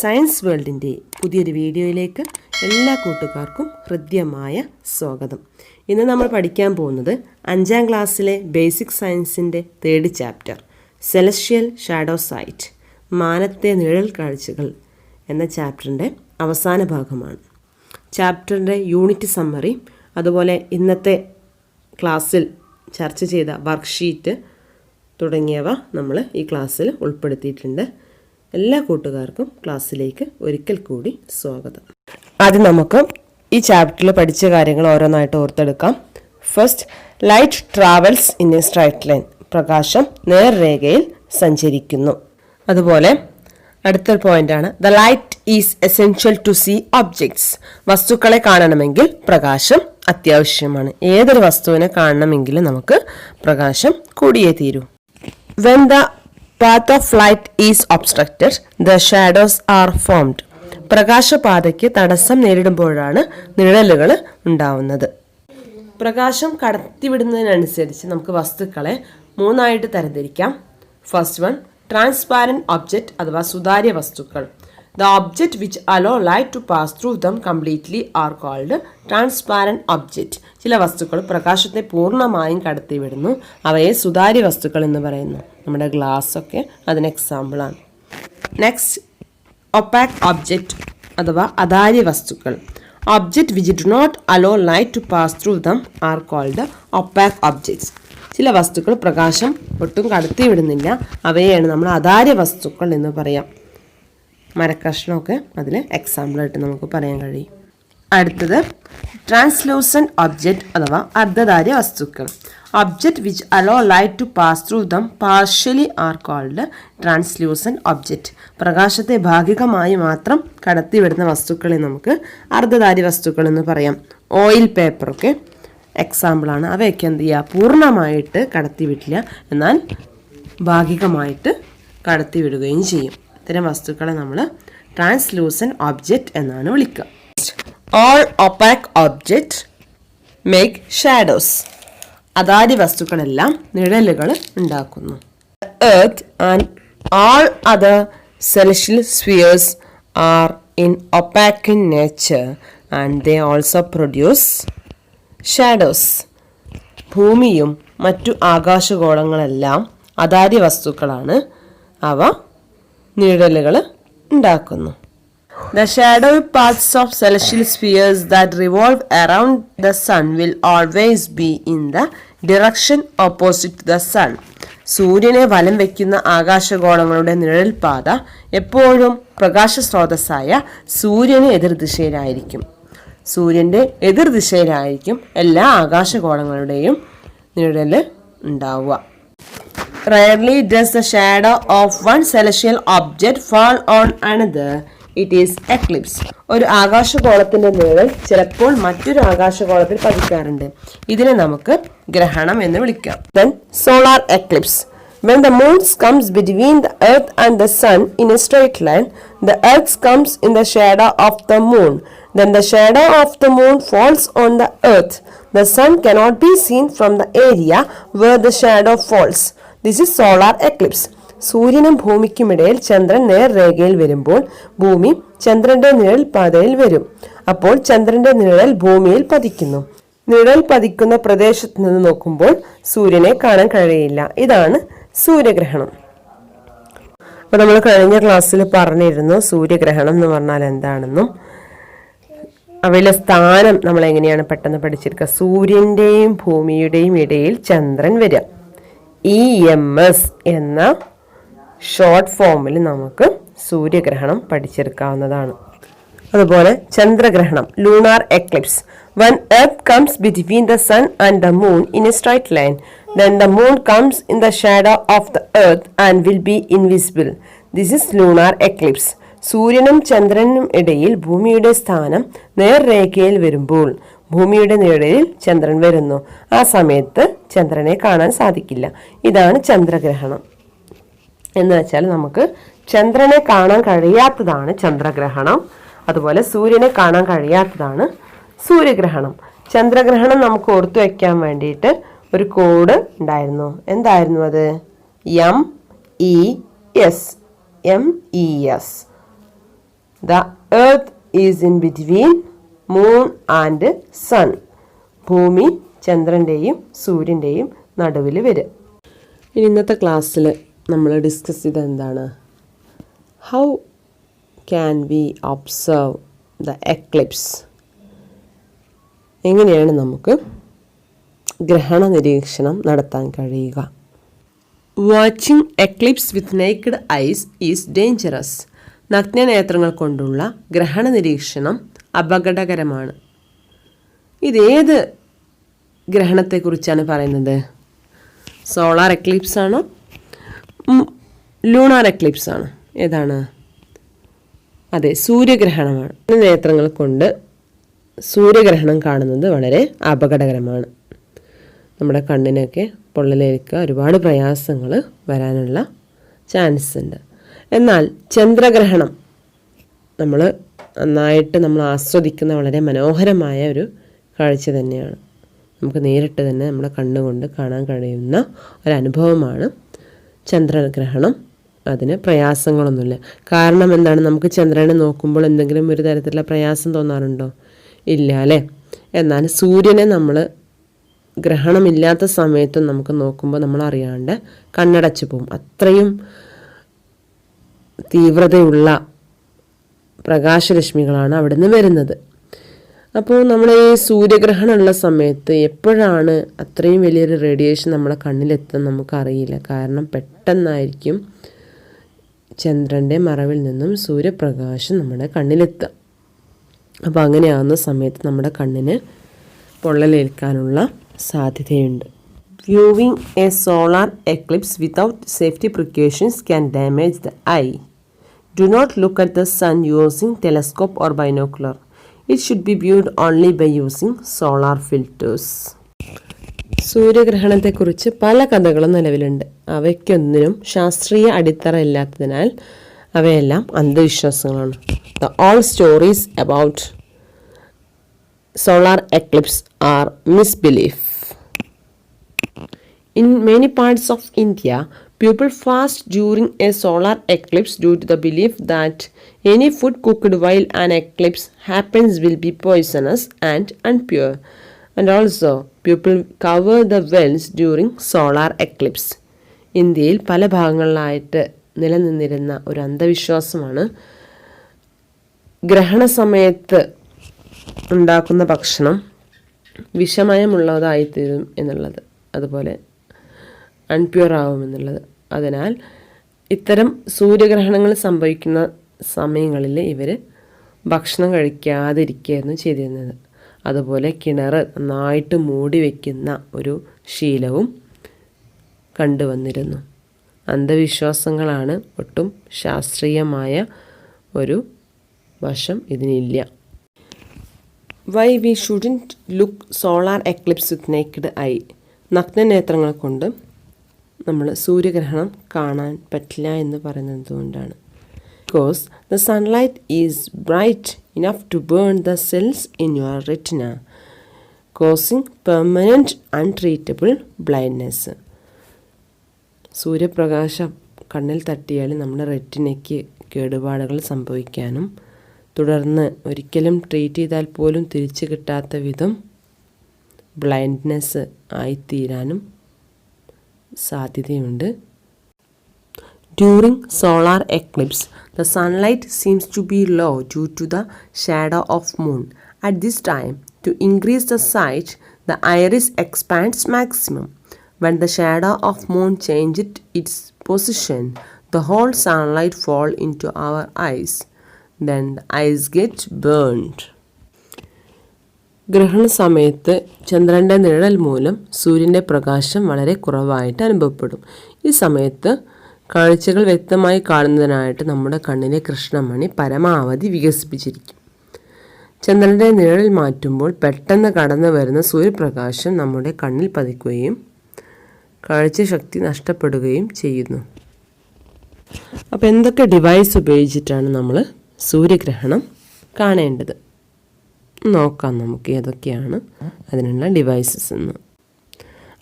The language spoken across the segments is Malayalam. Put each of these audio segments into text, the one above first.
സയൻസ് വേൾഡിന്റെ പുതിയൊരു വീഡിയോയിലേക്ക് എല്ലാ കൂട്ടുകാർക്കും ഹൃദ്യമായ സ്വാഗതം. ഇന്ന് നമ്മൾ പഠിക്കാൻ പോകുന്നത് അഞ്ചാം ക്ലാസ്സിലെ ബേസിക് സയൻസിന്റെ third chapter celestial shadow sight മാനത്തെ നിഴൽ കാഴ്ചകൾ എന്ന ചാപ്റ്ററിന്റെ അവസാന ഭാഗമാണ്. ചാപ്റ്ററിന്റെ യൂണിറ്റ് സമ്മറി അതുപോലെ ഇന്നത്തെ ക്ലാസ്സിൽ ചർച്ച ചെയ്ത വർക്ക്ഷീറ്റ് തുടങ്ങിയവ നമ്മൾ ഈ ക്ലാസ്സിൽ ഉൾപ്പെടുത്തിയിട്ടുണ്ട്. എല്ലാ കൂട്ടുകാർക്കും ക്ലാസ്സിലേക്ക് ഒരിക്കൽ കൂടി സ്വാഗതം. ആദ്യം നമുക്ക് ഈ ചാപ്റ്ററിൽ പഠിച്ച കാര്യങ്ങൾ ഓരോന്നായിട്ട് ഓർത്തെടുക്കാം. First light travels in a straight line പ്രകാശം നേർരേഖയിൽ സഞ്ചരിക്കുന്നു. അതുപോലെ അടുത്തൊരു ആണ്. The light is essential to see objects വസ്തുക്കളെ കാണണമെങ്കിൽ പ്രകാശം അത്യാവശ്യമാണ്. ഏതൊരു വസ്തുവിനെ കാണണമെങ്കിലും നമുക്ക് പ്രകാശം കൂടിയേ തീരൂ. When the path of light is obstructed the shadows are formed പ്രകാശപാതയ്ക്ക് തടസ്സം നേരിടുമ്പോഴാണ് നിഴലുകൾ ഉണ്ടാവുന്നത്. പ്രകാശം കടത്തിവിടുന്നതിനനുസരിച്ച് നമുക്ക് വസ്തുക്കളെ മൂന്നായിട്ട് തരംതിരിക്കാം. ഫസ്റ്റ് വൺ ട്രാൻസ്പാരന്റ് ഒബ്ജക്റ്റ് അഥവാ സുതാര്യ വസ്തുക്കൾ. The object which allow light to pass through them completely are called transparent object ചില വസ്തുക്കൾ പ്രകാശത്തെ പൂർണമായും കടത്തിവിടുന്നു. അവയെ സുതാര്യ വസ്തുക്കൾ എന്ന് പറയുന്നു. നമ്മുടെ ഗ്ലാസ് ഒക്കെ അതിന് എക്സാമ്പിളാണ് നെക്സ്റ്റ് ഒപ്പാക് ഒബ്ജക്റ്റ് അഥവാ അതാര്യ വസ്തുക്കൾ. Object which do not allow light to pass through them are called opaque objects ചില വസ്തുക്കൾ പ്രകാശം ഒട്ടും കടത്തിവിടുന്നില്ല. അവയെയാണ് നമ്മൾ അതാര്യ വസ്തുക്കൾ എന്ന് പറയാം. മരക്കഷ്ണമൊക്കെ അതിൽ എക്സാമ്പിളായിട്ട് നമുക്ക് പറയാൻ കഴിയും. അടുത്തത് ട്രാൻസ്ലൂസൻ ഒബ്ജക്റ്റ് അഥവാ അർദ്ധധാര്യ വസ്തുക്കൾ. Object which allow light to pass through them partially are called translucent object പ്രകാശത്തെ ഭാഗികമായി മാത്രം കടത്തിവിടുന്ന വസ്തുക്കളെ നമുക്ക് അർദ്ധധാര്യ വസ്തുക്കൾ എന്ന് പറയാം. ഓയിൽ പേപ്പറൊക്കെ എക്സാമ്പിളാണ് അവയൊക്കെ എന്ത് ചെയ്യുക? പൂർണമായിട്ട് കടത്തിവിട്ടില്ല. എന്നാൽ ഭാഗികമായിട്ട് കടത്തിവിടുകയും ചെയ്യും. ഇത്തരം വസ്തുക്കളെ നമ്മൾ ട്രാൻസ്ലൂസൻ ഒബ്ജക്റ്റ് എന്നാണ് വിളിക്കുക. All opaque object make shadows അതാത് വസ്തുക്കളെല്ലാം നിഴലുകൾ ഉണ്ടാക്കുന്നു. Earth and all other celestial spheres are in opaque in nature and they also produce shadows ഭൂമിയും മറ്റു ആകാശഗോളങ്ങളെല്ലാം അതാര്യ വസ്തുക്കളാണ്. അവ നിഴലുകൾ ഉണ്ടാക്കുന്നു. The shadowy parts of celestial spheres that revolve around the sun will always be in the direction opposite to the sun. സൂര്യനെ വലം വയ്ക്കുന്ന ആകാശഗോളങ്ങളുടെ നിഴൽപാത എപ്പോഴും പ്രകാശ സ്രോതസ്സായ സൂര്യന് എതിർദിശയിലായിരിക്കും. സൂര്യന്റെ എതിർദിശയിലായിരിക്കും എല്ലാ ആകാശഗോളങ്ങളുടെയും നിഴൽ ഉണ്ടാവുക. Rarely does the shadow of one celestial object fall on another. It is eclipse ഒരു ആകാശഗോളത്തിന്റെ നിഴൽ ചിലപ്പോൾ മറ്റൊരു ആകാശഗോളത്തിൽ പതിക്കാറുണ്ട് ഇതിനെ നമുക്ക് ഗ്രഹണം എന്ന് വിളിക്കാം then solar eclipse When the moon comes between the earth and the sun in a straight line, the earth comes in the shadow of the moon. Then the shadow of the moon falls on the earth. The sun cannot be seen from the area where the shadow falls. This is solar eclipse സൂര്യനും ഭൂമിക്കുമിടയിൽ ചന്ദ്രൻ നേർരേഖയിൽ വരുമ്പോൾ ഭൂമി ചന്ദ്രന്റെ നിഴൽ പാതയിൽ വരും. അപ്പോൾ ചന്ദ്രന്റെ നിഴൽ ഭൂമിയിൽ പതിക്കുന്നു. നിഴൽ പതിക്കുന്ന പ്രദേശത്ത് നിന്ന് നോക്കുമ്പോൾ സൂര്യനെ കാണാൻ കഴിയില്ല. ഇതാണ് സൂര്യഗ്രഹണം. അപ്പോൾ നമ്മൾ കഴിഞ്ഞ ക്ലാസ്സിൽ പറഞ്ഞിരുന്നു സൂര്യഗ്രഹണം എന്ന് പറഞ്ഞാൽ എന്താണെന്നും അവയിലെ സ്ഥാനം നമ്മൾ എങ്ങനെയാണ് പെട്ടെന്ന് പഠിച്ചിരിക്കുക? സൂര്യന്റെയും ഭൂമിയുടെയും ഇടയിൽ ചന്ദ്രൻ വരിക. ഇ എം എസ് എന്ന ഷോർട്ട് ഫോമിൽ നമുക്ക് സൂര്യഗ്രഹണം പഠിച്ചെടുക്കാവുന്നതാണ്. അതുപോലെ ചന്ദ്രഗ്രഹണം lunar eclipse when earth comes between the sun and the moon in a straight line then the moon comes in the shadow of the earth and will be invisible this is lunar eclipse സൂര്യനും ചന്ദ്രനും ഇടയിൽ ഭൂമിയുടെ സ്ഥാനം നേർരേഖയിൽ വരുമ്പോൾ ഭൂമിയുടെ നിഴലിൽ ചന്ദ്രൻ വരുന്നു. ആ സമയത്ത് ചന്ദ്രനെ കാണാൻ സാധിക്കില്ല. ഇതാണ് ചന്ദ്രഗ്രഹണം. എന്ന് വെച്ചാൽ നമുക്ക് ചന്ദ്രനെ കാണാൻ കഴിയാത്തതാണ് ചന്ദ്രഗ്രഹണം. അതുപോലെ സൂര്യനെ കാണാൻ കഴിയാത്തതാണ് സൂര്യഗ്രഹണം. ചന്ദ്രഗ്രഹണം നമുക്ക് ഓർത്തു വയ്ക്കാൻ വേണ്ടിയിട്ട് ഒരു കോഡ് ഉണ്ടായിരുന്നു. എന്തായിരുന്നു അത്? M E S M E S the earth is in between moon and sun ഭൂമി ചന്ദ്രന്റെയും സൂര്യന്റെയും നടുവിൽ വരും. ഇനി ഇന്നത്തെ ക്ലാസ്സിൽ നമ്മൾ ഡിസ്കസ് ചെയ്ത എന്താണ് how can we observe the eclipse എങ്ങനെയാണ് നമുക്ക് ഗ്രഹണ നിരീക്ഷണം നടത്താൻ കഴിയുക? Watching eclipse with naked eyes is dangerous നഗ്നനേത്രങ്ങൾ കൊണ്ടുള്ള ഗ്രഹണ നിരീക്ഷണം അപകടകരമാണ്. ഇതേത് ഗ്രഹണത്തെക്കുറിച്ചാണ് പറയുന്നത്? സോളാർ എക്ലിപ്സ് ആണോ? ലൂണാർ എക്ലിപ്സ് ആണോ? ഏതാണ്? അതെ സൂര്യഗ്രഹണമാണ്. നേത്രങ്ങൾ കൊണ്ട് സൂര്യഗ്രഹണം കാണുന്നത് വളരെ അപകടകരമാണ്. നമ്മുടെ കണ്ണിനൊക്കെ പൊള്ളലേൽക്കുക ഒരുപാട് പ്രയാസങ്ങൾ വരാനുള്ള ചാൻസ് ഉണ്ട് എന്നാൽ ചന്ദ്രഗ്രഹണം നമ്മൾ നന്നായിട്ട് നമ്മൾ ആസ്വദിക്കുന്ന വളരെ മനോഹരമായ ഒരു കാഴ്ച തന്നെയാണ്. നമുക്ക് നേരിട്ട് തന്നെ നമ്മുടെ കണ്ണുകൊണ്ട് കാണാൻ കഴിയുന്ന ഒരനുഭവമാണ് ചന്ദ്രഗ്രഹണം. അതിന് പ്രയാസങ്ങളൊന്നുമില്ല. കാരണം എന്താണ്? നമുക്ക് ചന്ദ്രനെ നോക്കുമ്പോൾ എന്തെങ്കിലും ഒരു തരത്തിലുള്ള പ്രയാസം തോന്നാറുണ്ടോ? ഇല്ല അല്ലേ? എന്നാൽ സൂര്യനെ നമ്മൾ ഗ്രഹണമില്ലാത്ത സമയത്തും നമുക്ക് നോക്കുമ്പോൾ നമ്മൾ അറിയാണ്ട് കണ്ണടച്ചു പോകും അത്രയും തീവ്രതയുള്ള പ്രകാശരശ്മികളാണ് അവിടെ നിന്ന് വരുന്നത്. അപ്പോൾ നമ്മൾ ഈ സൂര്യഗ്രഹണമുള്ള സമയത്ത് എപ്പോഴാണ് അത്രയും വലിയൊരു റേഡിയേഷൻ നമ്മളെ കണ്ണിലെത്തുന്നത് നമുക്കറിയില്ല. കാരണം പെട്ടെന്നായിരിക്കും ചന്ദ്രന്റെ മറവിൽ നിന്നും സൂര്യപ്രകാശം നമ്മുടെ കണ്ണിലെത്തുക. അപ്പോൾ അങ്ങനെയാകുന്ന സമയത്ത് നമ്മുടെ കണ്ണിന് പൊള്ളലേൽക്കാനുള്ള സാധ്യതയുണ്ട്. Viewing a solar eclipse without safety precautions can damage the eye do not look at the sun using telescope or binocular. It should be viewed only by using solar filters. സൂര്യഗ്രഹണത്തെക്കുറിച്ച് പല കഥകളും നിലവിലുണ്ട് അവയ്ക്കൊന്നിനും ശാസ്ത്രീയ അടിത്തറ ഇല്ലാത്തതിനാൽ അവയെല്ലാം അന്ധവിശ്വാസങ്ങളാണ് the all stories about solar eclipse are misbelief. In many parts of India, people fast during a solar eclipse due to the belief that any food cooked while an eclipse happens will be poisonous and unpure. And also, people cover the wells during solar eclipse. ഇന്ത്യയിൽ പല ഭാഗങ്ങളിലായിട്ട് നിലനിന്നിരുന്ന ഒരു അന്ധവിശ്വാസമാണ് ഗ്രഹണ സമയത്ത് ഉണ്ടാക്കുന്ന ഭക്ഷണം വിഷമയമുള്ളതായിത്തീരും എന്നുള്ളത് അതുപോലെ അൺപ്യൂർ ആവും എന്നുള്ളത് അതിനാൽ ഇത്തരം സൂര്യഗ്രഹണങ്ങൾ സംഭവിക്കുന്ന സമയങ്ങളിൽ ഇവർ ഭക്ഷണം കഴിക്കാതിരിക്കുകയായിരുന്നു ചെയ്തിരുന്നത്. അതുപോലെ കിണർ നന്നായിട്ട് മൂടി വയ്ക്കുന്ന ഒരു ശീലവും കണ്ടുവന്നിരുന്നു. അന്ധവിശ്വാസങ്ങളാണ് ഒട്ടും ശാസ്ത്രീയമായ ഒരു വശം ഇതിനില്ല. Why we shouldn't look solar eclipse with naked eye നഗ്നനേത്രങ്ങൾ കൊണ്ട് നമ്മൾ സൂര്യഗ്രഹണം കാണാൻ പറ്റില്ല എന്ന് പറയുന്നത് കൊണ്ടാണ്. Because the sunlight is bright enough to burn the cells in your retina causing permanent untreatable blindness സൂര്യപ്രകാശം കണ്ണിൽ തട്ടിയാൽ നമ്മുടെ റെറ്റിനയ്ക്ക് കേടുപാടുകൾ സംഭവിക്കാനും തുടർന്ന് ഒരിക്കലും ട്രീറ്റ് ചെയ്താൽ പോലും തിരിച്ചു കിട്ടാത്ത വിധം ബ്ലൈൻഡ്നെസ് ആയിത്തീരാനും സാധ്യതയുണ്ട്. During solar eclipse the sunlight seems to be low due to the shadow of moon at this time to increase the sight the iris expands maximum when the shadow of moon change it its position the whole sunlight fall into our eyes then eyes get burned ഗ്രഹണ സമയത്ത് ചന്ദ്രന്റെ നിഴൽ മൂലം സൂര്യന്റെ പ്രകാശം വളരെ കുറവായിട്ട് അനുഭവപ്പെടും. ഈ സമയത്ത് കാഴ്ചകൾ വ്യക്തമായി കാണുന്നതിനായിട്ട് നമ്മുടെ കണ്ണിലെ കൃഷ്ണമണി പരമാവധി വികസിപ്പിച്ചിരിക്കും. ചന്ദ്രന്റെ നിഴൽ മാറ്റുമ്പോൾ പെട്ടെന്ന് കടന്നു വരുന്ന സൂര്യപ്രകാശം നമ്മുടെ കണ്ണിൽ പതിക്കുകയും കാഴ്ച ശക്തി നഷ്ടപ്പെടുകയും ചെയ്യുന്നു. അപ്പോൾ എന്തൊക്കെ ഡിവൈസ് ഉപയോഗിച്ചിട്ടാണ് നമ്മൾ സൂര്യഗ്രഹണം കാണേണ്ടത്? നോക്കാം നമുക്ക് ഏതൊക്കെയാണ് അതിനുള്ള ഡിവൈസസ് എന്ന്.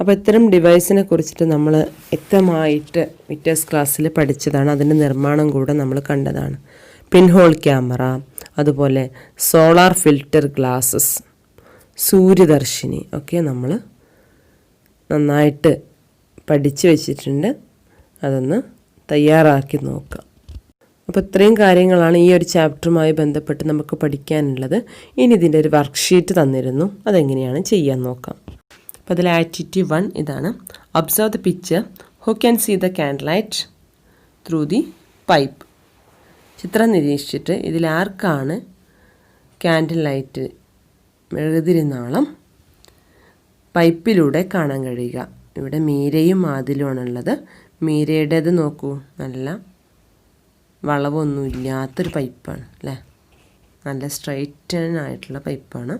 അപ്പോൾ ഇത്തരം ഡിവൈസിനെ കുറിച്ചിട്ട് നമ്മൾ വ്യക്തമായിട്ട് വിറ്റേഴ്സ് ക്ലാസ്സിൽ പഠിച്ചതാണ്. അതിന്റെ നിർമ്മാണം കൂടെ നമ്മൾ കണ്ടതാണ്. പിൻഹോൾ ക്യാമറ അതുപോലെ സോളാർ ഫിൽറ്റർ ഗ്ലാസ്സസ് സൂര്യദർശിനി ഒക്കെ നമ്മൾ നന്നായിട്ട് പഠിച്ചു വച്ചിട്ടുണ്ട്. അതൊന്ന് തയ്യാറാക്കി നോക്കാം. അപ്പോൾ ഇത്രയും കാര്യങ്ങളാണ് ഈ ഒരു ചാപ്റ്ററുമായി ബന്ധപ്പെട്ട് നമുക്ക് പഠിക്കാനുള്ളത്. ഇനി ഇതിന്റെ ഒരു വർക്ക്ഷീറ്റ് തന്നിരുന്നു. അതെങ്ങനെയാണ് ചെയ്യാൻ നോക്കാം. അപ്പോൾ അതിൽ ആക്ടിവിറ്റി വൺ ഇതാണ്. Observe the picture who can see the candle light through the pipe ചിത്രം നിരീക്ഷിച്ചിട്ട് ഇതിൽ ആർക്കാണ് ക്യാൻഡിൽ ലൈറ്റ് മെഴുതിരുന്നാളം പൈപ്പിലൂടെ കാണാൻ കഴിയുക. ഇവിടെ മീരയും മാതിലുമാണുള്ളത് മീരയുടേത് നോക്കൂ. നല്ല വളവൊന്നും ഇല്ലാത്തൊരു പൈപ്പാണ് അല്ലേ? നല്ല സ്ട്രൈറ്റൻ ആയിട്ടുള്ള പൈപ്പാണ്.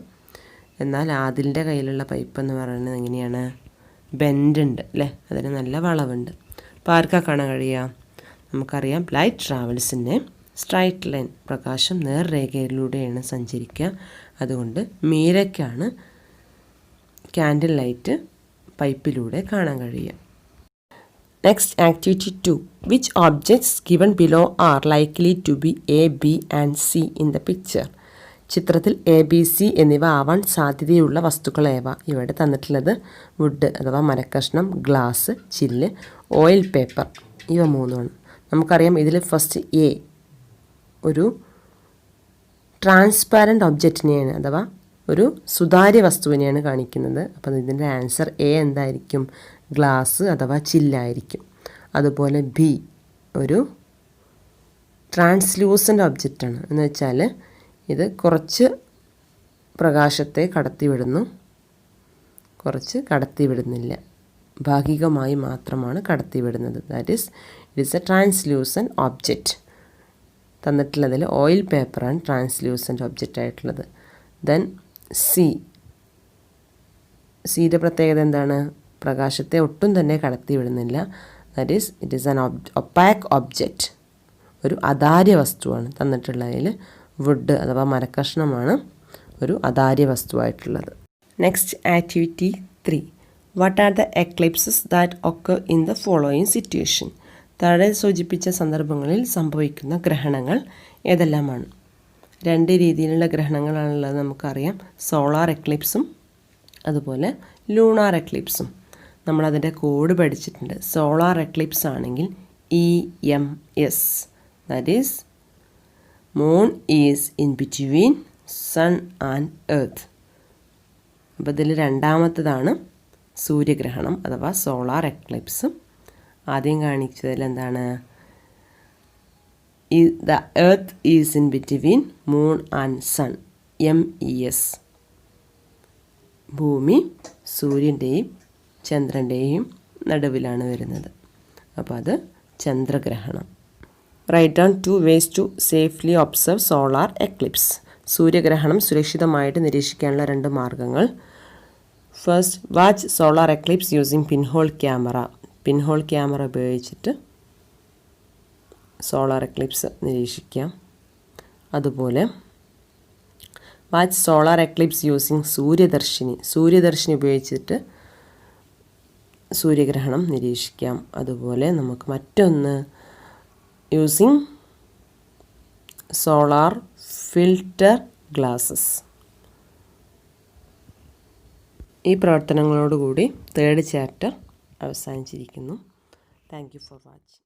എന്നാൽ ആദിലിന്റെ കയ്യിലുള്ള പൈപ്പ് എന്ന് പറയുന്നത് എങ്ങനെയാണ്? ബെൻഡ് ഉണ്ട് അല്ലേ? അതിന് നല്ല വളവുണ്ട്. അപ്പോൾ ആർക്കാ കാണാൻ കഴിയുക? നമുക്കറിയാം ലൈറ്റ് ട്രാവൽസിന്റെ സ്ട്രൈറ്റ് ലൈൻ പ്രകാശം നേർരേഖയിലൂടെയാണ് സഞ്ചരിക്കുക. അതുകൊണ്ട് മീരയ്ക്കാണ് ക്യാൻഡിൽ ലൈറ്റ് പൈപ്പിലൂടെ കാണാൻ കഴിയുക. Next activity to which objects given below are likely to be A B and C in the picture ചിത്രത്തിൽ എ ബി സി എന്നിവ ആവാൻ സാധ്യതയുള്ള വസ്തുക്കൾ ഏവ? ഇവിടെ തന്നിട്ടുള്ളത് വുഡ് അഥവാ മരക്കഷ്ണം ഗ്ലാസ് ചില്ല് ഓയിൽ പേപ്പർ ഇവ മൂന്നുമാണ്. നമുക്കറിയാം ഇതിൽ ഫസ്റ്റ് എ ഒരു ട്രാൻസ്പാരന്റ് ഒബ്ജക്റ്റിനെയാണ് അഥവാ ഒരു സുതാര്യ വസ്തുവിനെയാണ് കാണിക്കുന്നത്. അപ്പം ഇതിന്റെ ആൻസർ എ എന്തായിരിക്കും? ഗ്ലാസ് അഥവാ ചില്ലായിരിക്കും. അതുപോലെ ബി ഒരു ട്രാൻസ്ലൂസന്റ് ഒബ്ജക്റ്റാണ്. എന്ന് വെച്ചാൽ ഇത് കുറച്ച് പ്രകാശത്തെ കടത്തിവിടുന്നു. കുറച്ച് കടത്തിവിടുന്നില്ല. ഭാഗികമായി മാത്രമാണ് കടത്തിവിടുന്നത്. That is it is a translucent object തന്നിട്ടുള്ളതിൽ oil പേപ്പറാണ് ട്രാൻസ്ലൂസന്റ് ഒബ്ജക്റ്റ് ആയിട്ടുള്ളത്. ദെൻ സി സിയുടെ പ്രത്യേകത എന്താണ്? പ്രകാശത്തെ ഒട്ടും തന്നെ കടത്തിവിടുന്നില്ല that is it is an opaque object ഒരു അതാര്യ വസ്തുവാണ് തന്നിട്ടുള്ളതിൽ വുഡ് അഥവാ മരക്കഷ്ണമാണ് ഒരു അതാര്യ വസ്തുവായിട്ടുള്ളത്. Next activity three what are the eclipses that occur in the following situation താഴെ സൂചിപ്പിച്ച സന്ദർഭങ്ങളിൽ സംഭവിക്കുന്ന ഗ്രഹണങ്ങൾ ഏതെല്ലാമാണ്? രണ്ട് രീതിയിലുള്ള ഗ്രഹണങ്ങളാണുള്ളത് നമുക്കറിയാം. സോളാർ എക്ലിപ്സും അതുപോലെ ലൂണാർ എക്ലിപ്സും നമ്മളതിന്റെ കോഡ് പഠിച്ചിട്ടുണ്ട്. സോളാർ എക്ലിപ്സ് ആണെങ്കിൽ E M S that is moon is in between sun and earth അപ്പോൾ ഇതിൽ രണ്ടാമത്തതാണ് സൂര്യഗ്രഹണം അഥവാ സോളാർ എക്ലിപ്സ് ആദ്യം കാണിച്ചതിൽ എന്താണ്? The earth is in between moon and sun M E S ഭൂമി സൂര്യന്റെയും ചന്ദ്രന്റെയും നടുവിലാണ് വരുന്നത്. അപ്പോൾ അത് ചന്ദ്രഗ്രഹണം. Write down two ways to safely observe solar eclipse സൂര്യഗ്രഹണം സുരക്ഷിതമായിട്ട് നിരീക്ഷിക്കാനുള്ള രണ്ട് മാർഗങ്ങൾ. First watch solar eclipse using pinhole camera pinhole camera ഉപയോഗിച്ചിട്ട് സോളാർ എക്ലിപ്സ് നിരീക്ഷിക്കാം. അതുപോലെ വാച്ച് സോളാർ എക്ലിപ്സ് യൂസിങ് സൂര്യദർശിനി. സൂര്യദർശിനി ഉപയോഗിച്ചിട്ട് സൂര്യഗ്രഹണം നിരീക്ഷിക്കാം. അതുപോലെ നമുക്ക് മറ്റൊന്ന് യൂസിങ് സോളാർ ഫിൽറ്റർ ഗ്ലാസസ് ഈ പ്രവർത്തനങ്ങളോടുകൂടി third chapter അവസാനിച്ചിരിക്കുന്നു. Thank you for watching